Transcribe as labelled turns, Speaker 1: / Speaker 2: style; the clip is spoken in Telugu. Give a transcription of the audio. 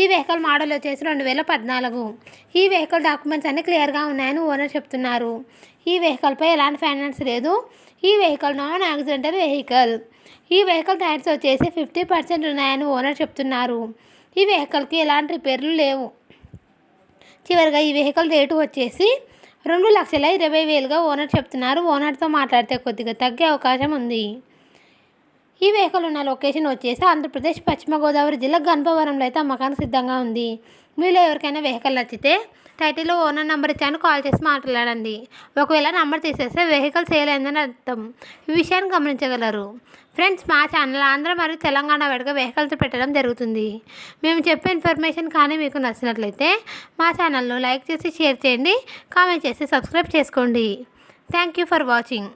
Speaker 1: ఈ వెహికల్ మోడల్ వచ్చేసి రెండు వేల పద్నాలుగు. ఈ వెహికల్ డాక్యుమెంట్స్ అన్నీ క్లియర్గా ఉన్నాయని ఓనర్ చెప్తున్నారు. ఈ వెహికల్పై ఎలాంటి ఫైనాన్స్ లేదు. ఈ వెహికల్ నాన్ యాక్సిడెంటల్ వెహికల్ ఈ వెహికల్ టైర్స్ వచ్చేసి ఫిఫ్టీ పర్సెంట్ ఉన్నాయని ఓనర్ చెప్తున్నారు. ఈ వెహికల్కి ఎలాంటి రిపేర్లు లేవు. చివరిగా ఈ వెహికల్ రేటు వచ్చేసి రెండు లక్షల ఇరవై వేలుగా ఓనర్ చెప్తున్నారు. ఓనర్తో మాట్లాడితే కొద్దిగా తగ్గే అవకాశం ఉంది. ఈ వెహికల్ ఉన్న లొకేషన్ వచ్చేసి ఆంధ్రప్రదేశ్ పశ్చిమ గోదావరి జిల్లా గణపవరంలో అయితే అమ్మకానికి సిద్ధంగా ఉంది. మీలో ఎవరికైనా వెహికల్ నచ్చితే టైటిల్లో ఓనర్ నెంబర్ ఇచ్చాను కాల్ చేసి మాట్లాడండి. ఒకవేళ నెంబర్ తీసేస్తే వెహికల్ సేల్ అయిందని అర్థం. ఈ విషయాన్ని గమనించగలరు. ఫ్రెండ్స్ మా ఛానల్ ఆంధ్ర మరియు తెలంగాణ వాడిగా వెహికల్స్ పెట్టడం జరుగుతుంది. మేము చెప్పే ఇన్ఫర్మేషన్ కానీ మీకు నచ్చినట్లయితే మా ఛానల్ను లైక్ చేసి షేర్ చేయండి. కామెంట్ చేసి సబ్స్క్రైబ్ చేసుకోండి. Thank you for watching.